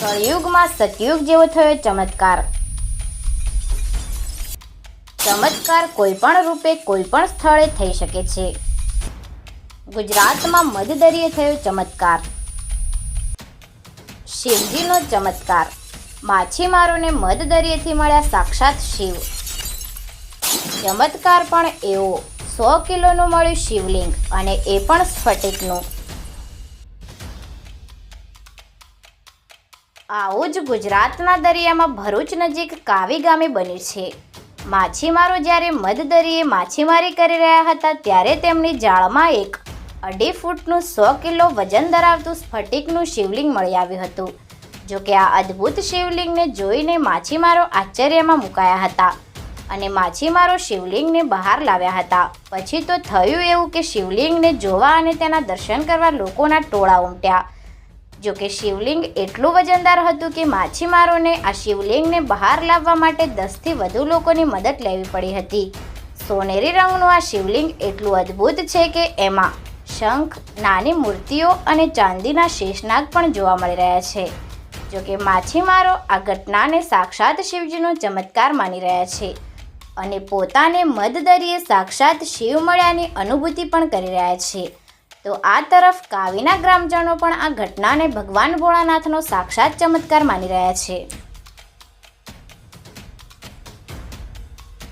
કળિયુગમાં સતયુગ જેવો થયો ચમત્કાર. ચમત્કાર કોઈ પણ રૂપે કોઈ પણ સ્થળે થઈ શકે છે. ગુજરાતમાં મધદરિયે થયો ચમત્કાર. શિવજીનો ચમત્કાર. માછીમારોને મધદરિયેથી મળ્યા સાક્ષાત શિવ. ચમત્કાર પણ એવો. સો કિલોનું મળ્યું શિવલિંગ અને એ પણ સ્ફટિકનું. આવું જ ગુજરાતના દરિયામાં ભરૂચ નજીક કાવી ગામે બન્યું છે. માછીમારો જ્યારે મધદરિયે માછીમારી કરી રહ્યા હતા, ત્યારે તેમની જાળમાં એક અઢી ફૂટનું સો કિલો વજન ધરાવતું સ્ફટિકનું શિવલિંગ મળી આવ્યું હતું. જોકે આ અદ્ભુત શિવલિંગને જોઈને માછીમારો આશ્ચર્યમાં મુકાયા હતા અને માછીમારો શિવલિંગને બહાર લાવ્યા હતા. પછી તો થયું એવું કે શિવલિંગને જોવા અને તેના દર્શન કરવા લોકોના ટોળા ઉમટ્યા. જો કે શિવલિંગ એટલું વજનદાર હતું કે માછીમારોને આ શિવલિંગને બહાર લાવવા માટે દસથી વધુ લોકોની મદદ લેવી પડી હતી. સોનેરી રંગનું આ શિવલિંગ એટલું અદ્ભુત છે કે એમાં શંખ, નાની મૂર્તિઓ અને ચાંદીના શેષનાગ પણ જોવા મળી રહ્યા છે. જો કે માછીમારો આ ઘટનાને સાક્ષાત શિવજીનો ચમત્કાર માની રહ્યા છે અને પોતાને મધદરીએ સાક્ષાત શિવ મળ્યાની અનુભૂતિ પણ કરી રહ્યા છે. તો આ તરફ કાવીના ગ્રામજનો પણ આ ઘટનાને ભગવાન ભોળાનાથનો સાક્ષાત ચમત્કાર માની રહ્યા છે.